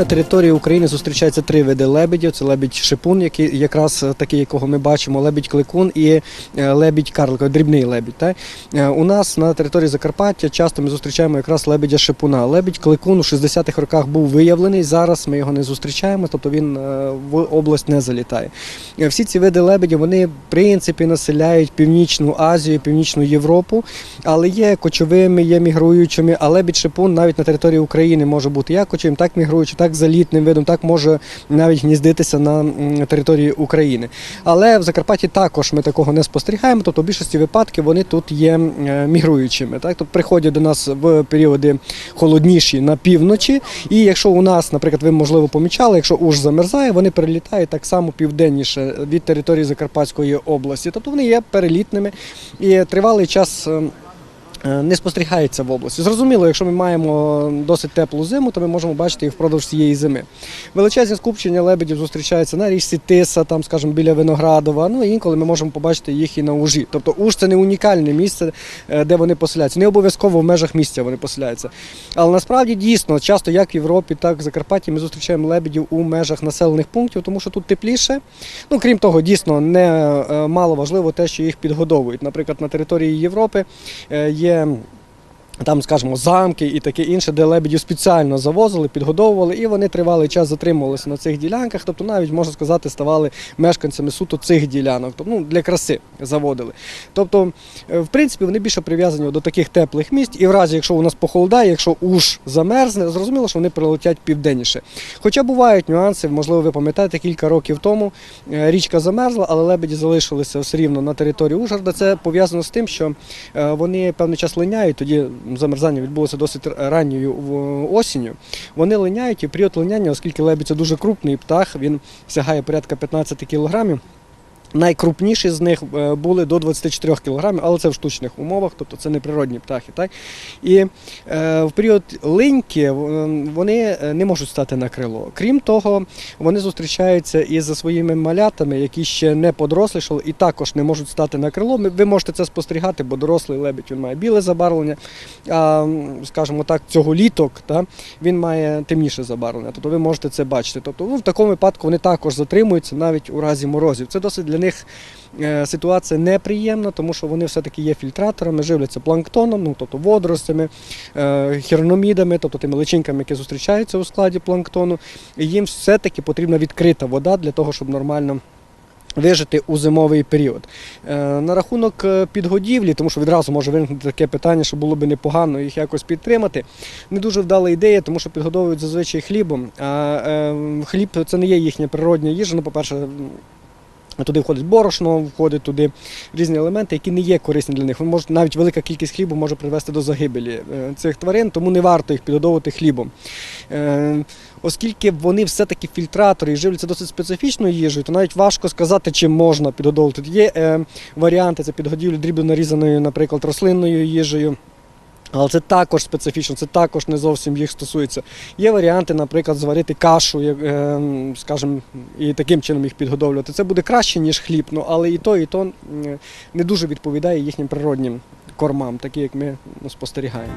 На території України зустрічаються три види лебедів: це лебідь шипун, який якраз е, такий, якого ми бачимо, лебідь кликун і е, лебідь карлик, дрібний лебідь. Так? Е, У нас на території Закарпаття часто ми зустрічаємо якраз лебедя шипуна. Лебідь кликун у 60-х роках був виявлений. Зараз ми його не зустрічаємо, тобто він в область не залітає. Всі ці види лебедів вони в принципі населяють Північну Азію, Північну Європу, але є кочовими, є мігруючими. А лебідь шипун навіть на території України може бути як кочовим, так мігруючим, так залітним видом, так може навіть гніздитися на території України. Але в Закарпатті також ми такого не спостерігаємо. Тобто, в більшості випадків вони тут є е, мігруючими. Так? Тобто приходять до нас в періоди холодніші на півночі. І якщо у нас, наприклад, ви можливо помічали, якщо уж замерзає, вони перелітають так само південніше від території Закарпатської області. Тобто вони є перелітними і тривалий час. Е, Не спостерігається в області. Зрозуміло, якщо ми маємо досить теплу зиму, то ми можемо бачити їх впродовж цієї зими. Величезні скупчення лебедів зустрічаються на річці Тиса, там, скажімо, біля Виноградова. Ну і інколи ми можемо побачити їх і на Ужі. Тобто Уж це не унікальне місце, е, де вони поселяються. Не обов'язково в межах місця вони поселяються. Але насправді дійсно, часто як в Європі, так і в Закарпатті ми зустрічаємо лебедів у межах населених пунктів, тому що тут тепліше. Ну, крім того, дійсно не е, мало важливо те, що їх підгодовують. Наприклад, на території Європи е, є. Там, скажімо, замки і таке інше, де лебедів спеціально завозили, підгодовували, і вони тривалий час затримувалися на цих ділянках. Тобто, навіть можна сказати, ставали мешканцями суто цих ділянок. Тобто, ну, для краси заводили. Тобто, е, в принципі, вони більше прив'язані до таких теплих місць, і в разі, якщо у нас похолодає, якщо уж замерзне, зрозуміло, що вони прилетять південніше. Хоча бувають нюанси, можливо, ви пам'ятаєте, кілька років тому е, річка замерзла, але лебеді залишилися все рівно на території Ужгорода. Це пов'язано з тим, що е, вони певний час линяють, тоді замерзання відбулося досить ранньою осінню. Вони линяють і період линяння, оскільки лебідь це дуже крупний птах, він сягає порядка 15 кілограмів. Найкрупніші з них е, були до 24 кг, але це в штучних умовах, тобто це не природні птахи. Так? І е, в період линьки е, вони е, не можуть стати на крило. Крім того, вони зустрічаються із своїми малятами, які ще не подорослішали і також не можуть стати на крило. Ви можете це спостерігати, бо дорослий лебідь він має біле забарвлення, а скажімо так, цього літок та, він має темніше забарвлення. Тобто ви можете це бачити. Тобто, ну, в такому випадку вони також затримуються навіть у разі морозів. Це досить для них е, ситуація неприємна, тому що вони все-таки є фільтраторами, живляться планктоном, ну тобто водоростями, е, хірономідами, тобто тими личинками, які зустрічаються у складі планктону. І їм все-таки потрібна відкрита вода для того, щоб нормально. Вижити у зимовий період. Е, на рахунок підгодівлі, тому що відразу може виникнути таке питання, що було б непогано їх якось підтримати. Не дуже вдала ідея, тому що підгодовують зазвичай хлібом. А хліб це не є їхня природня їжа. Ну, по-перше, Туди входить борошно, входять туди різні елементи, які не є корисні для них. Можуть навіть велика кількість хлібу може привести до загибелі е, цих тварин, тому не варто їх підгодовувати хлібом. Е, Оскільки вони все-таки фільтратори і живляться досить специфічною їжею, то навіть важко сказати, чим можна підгодовувати. Є е, варіанти, це підгодівлі дрібно нарізаною, наприклад, рослинною їжею. Але це також специфічно, це також не зовсім їх стосується. Є варіанти, наприклад, зварити кашу, як, е, скажімо, і таким чином їх підгодовлювати. Це буде краще, ніж хліб, ну, але і то, і то не дуже відповідає їхнім природнім кормам, такі як ми ну, спостерігаємо.